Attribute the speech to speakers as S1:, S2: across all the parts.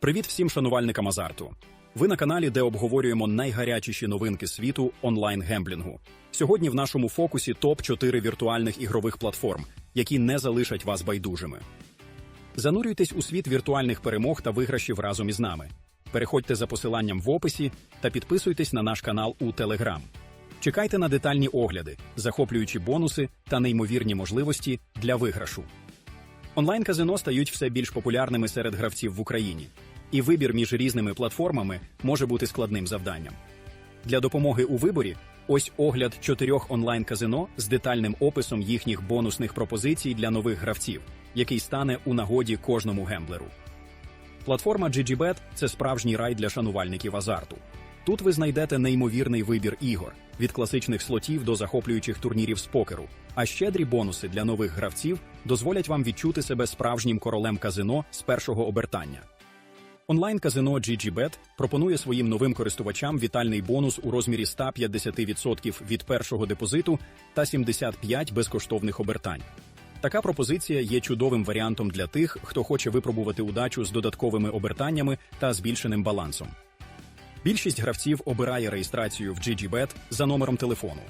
S1: Привіт всім шанувальникам азарту. Ви на каналі, де обговорюємо найгарячіші новинки світу онлайн гемблінгу. Сьогодні в нашому фокусі топ 4 віртуальних ігрових платформ, які не залишать вас байдужими. Занурюйтесь у світ віртуальних перемог та виграшів разом із нами. Переходьте за посиланням в описі та підписуйтесь на наш канал у Телеграм. Чекайте на детальні огляди, захоплюючі бонуси та неймовірні можливості для виграшу. Онлайн-казино стають все більш популярними серед гравців в Україні, і вибір між різними платформами може бути складним завданням. Для допомоги у виборі ось огляд чотирьох онлайн-казино з детальним описом їхніх бонусних пропозицій для нових гравців, який стане у нагоді кожному гемблеру. Платформа GGBet – це справжній рай для шанувальників азарту. Тут ви знайдете неймовірний вибір ігор від класичних слотів до захоплюючих турнірів з покеру. А щедрі бонуси для нових гравців дозволять вам відчути себе справжнім королем казино з першого обертання. Онлайн-казино GGBet пропонує своїм новим користувачам вітальний бонус у розмірі 150% від першого депозиту та 75 безкоштовних обертань. Така пропозиція є чудовим варіантом для тих, хто хоче випробувати удачу з додатковими обертаннями та збільшеним балансом. Більшість гравців обирає реєстрацію в GGBet за номером телефону.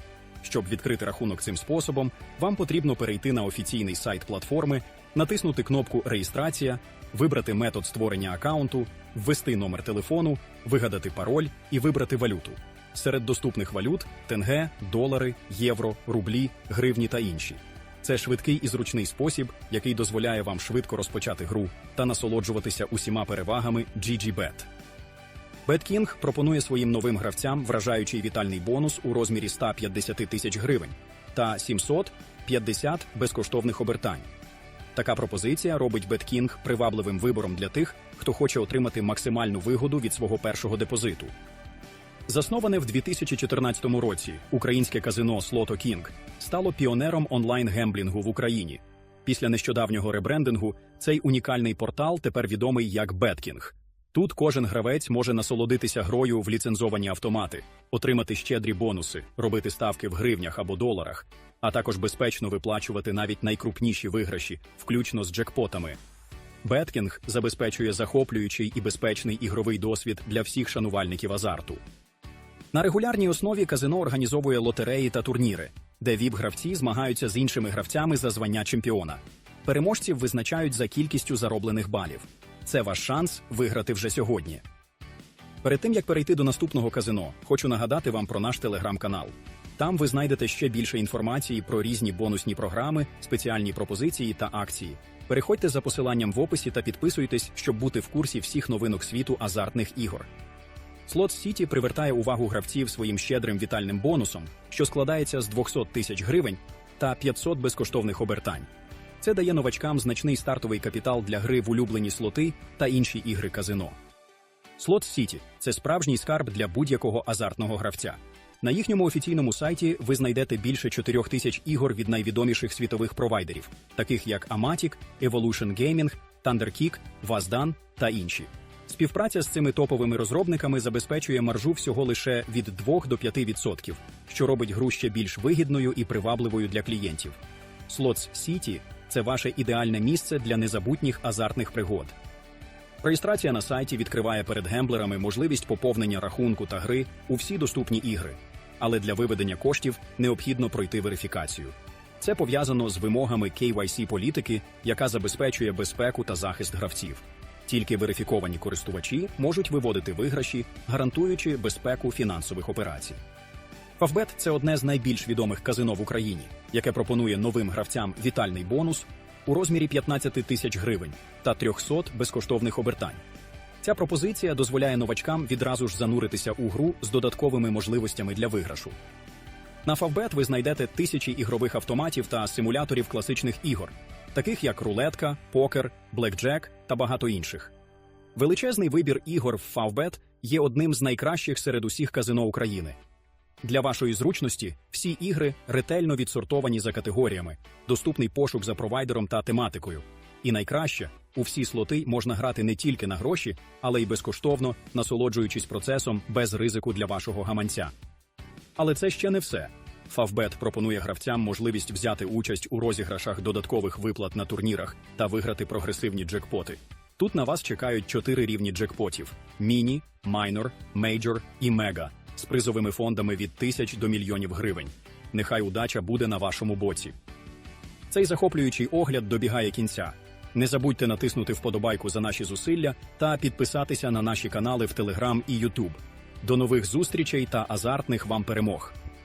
S1: Щоб відкрити рахунок цим способом, вам потрібно перейти на офіційний сайт платформи, натиснути кнопку Реєстрація, вибрати метод створення аккаунту, ввести номер телефону, вигадати пароль і вибрати валюту. Серед доступних валют тенге, долари, євро, рублі, гривні та інші. Це швидкий і зручний спосіб, який дозволяє вам швидко розпочати гру та насолоджуватися усіма перевагами GGBet. BetKing пропонує своїм новим гравцям вражаючий вітальний бонус у розмірі 150 тисяч гривень та 750 безкоштовних обертань. Така пропозиція робить BetKing привабливим вибором для тих, хто хоче отримати максимальну вигоду від свого першого депозиту. Засноване в 2014 році українське казино Sloto King стало піонером онлайн-гемблінгу в Україні. Після нещодавнього ребрендингу цей унікальний портал тепер відомий як BetKing. Тут кожен гравець може насолодитися грою в ліцензовані автомати, отримати щедрі бонуси, робити ставки в гривнях або доларах, а також безпечно виплачувати навіть найкрупніші виграші, включно з джекпотами. Беткінг забезпечує захоплюючий і безпечний ігровий досвід для всіх шанувальників азарту. На регулярній основі казино організовує лотереї та турніри, де віп-гравці змагаються з іншими гравцями за звання чемпіона. Переможців визначають за кількістю зароблених балів. Це ваш шанс виграти вже сьогодні. Перед тим як перейти до наступного казино, хочу нагадати вам про наш телеграм-канал. Там ви знайдете ще більше інформації про різні бонусні програми, спеціальні пропозиції та акції. Переходьте за посиланням в описі та підписуйтесь, щоб бути в курсі всіх новинок світу азартних ігор. Слот Сіті привертає увагу гравців своїм щедрим вітальним бонусом, що складається з 200 тисяч гривень та 500 безкоштовних обертань. Це дає новачкам значний стартовий капітал для гри в улюблені слоти та інші ігри казино. Слот Сіті це справжній скарб для будь-якого азартного гравця. На їхньому офіційному сайті ви знайдете більше 4 тисяч ігор від найвідоміших світових провайдерів, таких як Amatic, Evolution Gaming, ThunderKick, Vazdan та інші. Співпраця з цими топовими розробниками забезпечує маржу всього лише від 2 до 5%, що робить гру ще більш вигідною і привабливою для клієнтів. Slots City – це ваше ідеальне місце для незабутніх азартних пригод. Реєстрація на сайті відкриває перед гемблерами можливість поповнення рахунку та гри у всі доступні ігри, але для виведення коштів необхідно пройти верифікацію. Це пов'язано з вимогами KYC політики, яка забезпечує безпеку та захист гравців. Тільки верифіковані користувачі можуть виводити виграші, гарантуючи безпеку фінансових операцій. Фавбет це одне з найбільш відомих казино в Україні, яке пропонує новим гравцям вітальний бонус у розмірі 15 тисяч гривень та 300 безкоштовних обертань. Ця пропозиція дозволяє новачкам відразу ж зануритися у гру з додатковими можливостями для виграшу. На Фавбет ви знайдете тисячі ігрових автоматів та симуляторів класичних ігор, таких як рулетка, покер, блекджек та багато інших. Величезний вибір ігор в Фавбет є одним з найкращих серед усіх казино України. Для вашої зручності всі ігри ретельно відсортовані за категоріями, доступний пошук за провайдером та тематикою. І найкраще у всі слоти можна грати не тільки на гроші, але й безкоштовно, насолоджуючись процесом без ризику для вашого гаманця. Але це ще не все. Фавбет пропонує гравцям можливість взяти участь у розіграшах додаткових виплат на турнірах та виграти прогресивні джекпоти. Тут на вас чекають чотири рівні джекпотів: міні, майнор, мейджор і мега з призовими фондами від тисяч до мільйонів гривень. Нехай удача буде на вашому боці. Цей захоплюючий огляд добігає кінця. Не забудьте натиснути вподобайку за наші зусилля та підписатися на наші канали в Телеграм і Ютуб. До нових зустрічей та азартних вам перемог!